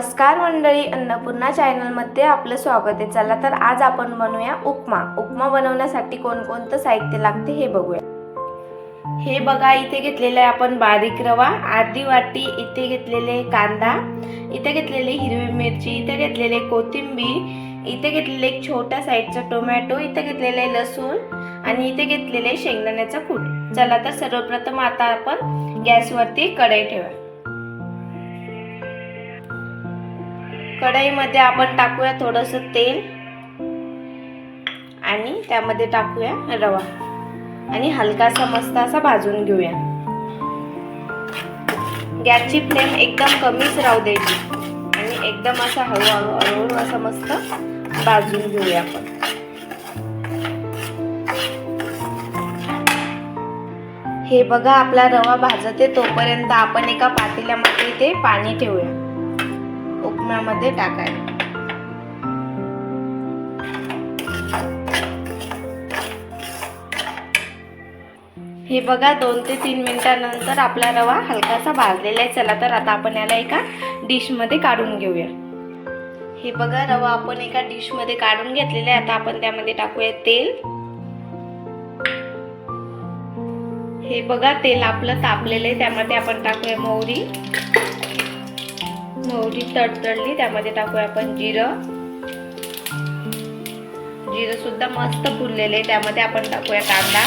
नमस्कार मंडळी अन्नपूर्णा चॅनलमध्ये आपलं स्वागत आहे. चला तर आज आपण बनवूया उपमा. उपमा बनवण्यासाठी कोणकोणतं साहित्य लागते हे बघूया. हे बघा इथे घेतलेलं आहे आपण बारीक रवा अर्धी वाटी इथे घेतलेले कांदा इथे घेतलेली हिरवी मिरची इथे घेतलेले कोथिंबीर इथे घेतलेले एक छोट्या साईजचा टोमॅटो इथे घेतलेले लसूण आणि इथे घेतलेले शेंगदाण्याचा कूट. चला तर सर्वप्रथम आता आपण गॅसवरती कढई ठेवा कढईमध्ये आपण टाकूया थोडंसं तेल. आणि त्यामध्ये टाकूया रवा. आणि हलकासा मस्त असा भाजून घेऊया. गॅसची फ्लेम एकदम कमीच राहू द्यायची. आणि एकदम असा हळूहळू हळूहळू असा मस्त भाजून घेऊया आपण. हे बघा आपला रवा भाजते तोपर्यंत आपण एका पातेल्यामध्ये ते पाणी ठेवूया. उपम्यामध्ये टाकायला. हे बघा दोन ते तीन मिनिटानंतर आपला रवा हलकासा भाजलेला आहे. चला तर आता आपण याला एका डिशमध्ये काढून घेऊया. हे बघा रवा आपण एका डिशमध्ये काढून घेतलेला आहे. आता आपण त्यामध्ये टाकूया तेल. हे बघा तेल आपलं तापलेलं आहे. त्यामध्ये आपण टाकूया मोहरी. मोहरी तडतडली त्यामध्ये टाकूया आपण जिरं. जिरं सुद्धा मस्त फुललेलं आहे त्यामध्ये आपण टाकूया कांदा.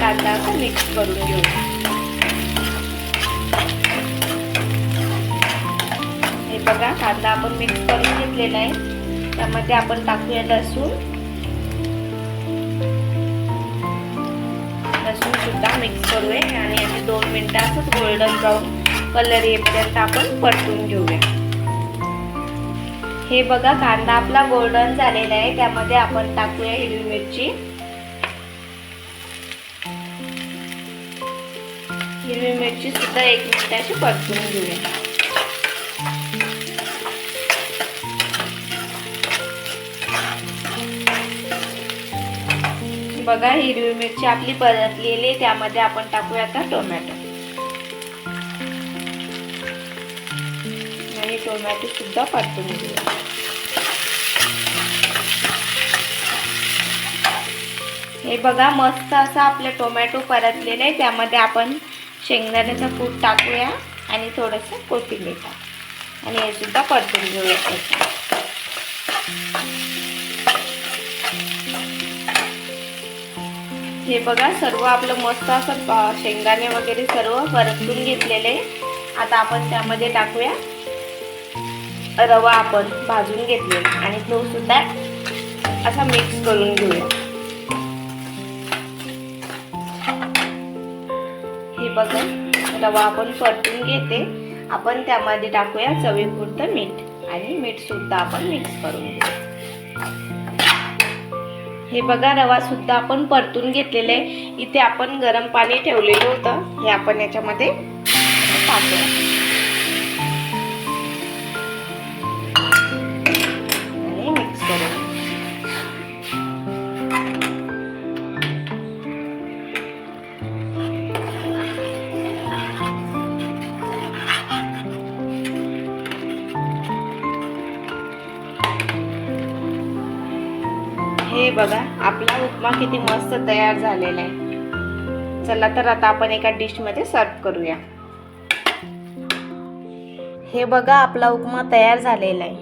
कांदा आपण मिक्स करून घेऊ हे बघा कांदा आपण मिक्स करून घेतलेला आहे. त्यामध्ये आपण टाकूया लसूण. करूया आणि याचे दोन मिनटं असंच गोल्डन ब्राऊन कलर येईपर्यंत आपण परतून घेऊया. हे बघा कांदा आपला गोल्डन झालेला आहे. त्यामध्ये आपण टाकूया हिरवी मिरची. हिरवी मिरची सुद्धा एक मिनिटाची परतून घेऊया. बघा हिरवी मिरची आपली परतलेली आहे त्यामध्ये आपण टाकूया आता टोमॅटो. आणि टोमॅटो सुद्धा परतून घेऊया. हे बघा मस्त असा आपलं टोमॅटो परतलेले आहे त्यामध्ये आपण शेंगदाण्याचा कूट टाकूया आणि थोडंसं कोथिंबीर टाकू आणि हे सुद्धा परतून घेऊया. हे बघा सर्व आपलं मस्त असं शेंगदाणे वगैरे सर्व परतून घेतलेले. आता आपण त्यामध्ये टाकूया. रवा आपण भाजून घेतले आणि तो सुद्धा असा मिक्स करून घेऊया. हे बघा रवा आपण परतून घेते. आपण त्यामध्ये टाकूया चवीपुरतं मीठ आणि मीठ सुद्धा आपण मिक्स करून घेऊ. हे बघा रवा सुद्धा आपण परतून घेतलेले आहे. इथे आपण गरम पाणी ठेवलेलं होतं. हे आपण याच्यामध्ये टाकूया. बघा आपला उपमा किती मस्त तयार झालेला आहे. चला तर आता आपण एका डिशमध्ये सर्व करूया. हे बघा आपला उपमा तयार झालेला आहे.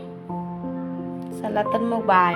चला तर मग बाय